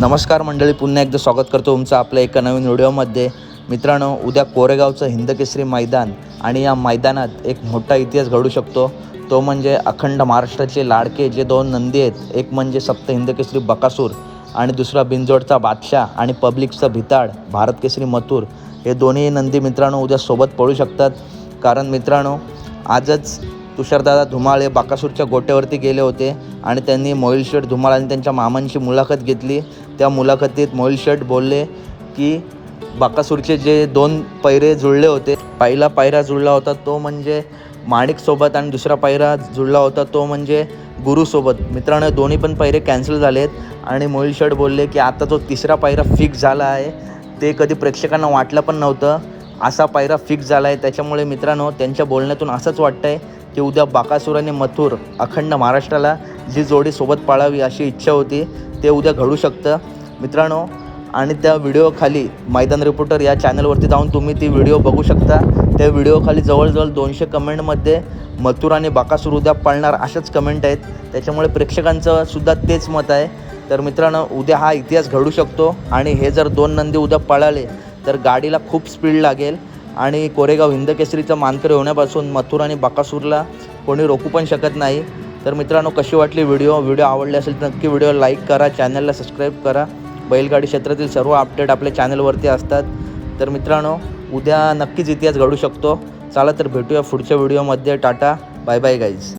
नमस्कार मंडळी पुन्हा एकदा स्वागत करतो तुमचं आपल्या एका नवीन व्हिडिओमध्ये. मित्रांनो उद्या कोरेगावचं हिंदकेसरी मैदान आणि या मैदानात एक मोठा इतिहास घडू शकतो. तो म्हणजे अखंड महाराष्ट्राचे लाडके जे दोन नंदी आहेत एक म्हणजे सप्त हिंदकेसरी बकासूर आणि दुसरा बिंजोडचा बादशाह आणि पब्लिकचा भिताड भारत केसरी मथुर. हे दोन्ही नंदी मित्रांनो उद्या सोबत पळू शकतात. कारण मित्रांनो आजच तुषारदादा धुमाळ हे बाकासूरच्या गोट्यावरती गेले होते आणि त्यांनी मोहिल शेठ धुमाळ आणि त्यांच्या मामांची मुलाखत घेतली. त्या मुलाखतीत मोहिल शेठ बोलले की बाकासूरचे जे दोन पैरे जुळले होते पहिला पायरा जुळला होता तो म्हणजे माणिकसोबत आणि दुसरा पायरा जुळला होता तो म्हणजे गुरुसोबत मित्रांनो दोन्ही पण पैरे कॅन्सल झालेत आणि मोहिल शेठ बोलले की आता तो तिसरा पायरा फिक्स झाला आहे ते कधी प्रेक्षकांना वाटलं पण नव्हतं. असा पायरा फिक्स झाला आहे. त्याच्यामुळे मित्रांनो त्यांच्या बोलण्यातून असंच वाटतं आहे की उद्या बाकासूर आणि मथुर अखंड महाराष्ट्राला जी जोडी सोबत पाळावी अशी इच्छा होती ते उद्या घडू शकतं. मित्रांनो आणि त्या व्हिडिओखाली मैदान रिपोर्टर या चॅनलवरती जाऊन तुम्ही ती व्हिडिओ बघू शकता. त्या व्हिडिओखाली जवळजवळ दोनशे कमेंटमध्ये मथुर आणि बाकासूर उद्या पाळणार अशाच कमेंट आहेत. त्याच्यामुळे प्रेक्षकांचं सुद्धा तेच मत आहे. तर मित्रांनो उद्या हा इतिहास घडू शकतो. आणि हे जर दोन नंदी उद्या पळाले तर गाडीला खूप स्पीड लागेल. आणि कोरेगाव हिंदकेसरीचं मानकरी होण्यापासून मथुर आणि बाकासूरला कोणी रोखू पण शकत नाही. तर मित्रांनो कशी वाटली व्हिडिओ? व्हिडिओ आवडले असेल तर नक्की व्हिडिओ लाईक करा चॅनलला सबस्क्राईब करा. बैलगाडी क्षेत्रातील सर्व अपडेट आपल्या चॅनलवरती असतात. तर मित्रांनो उद्या नक्कीच इतिहास घडू शकतो. चला तर भेटूया पुढच्या व्हिडिओमध्ये. Tata bye bye guys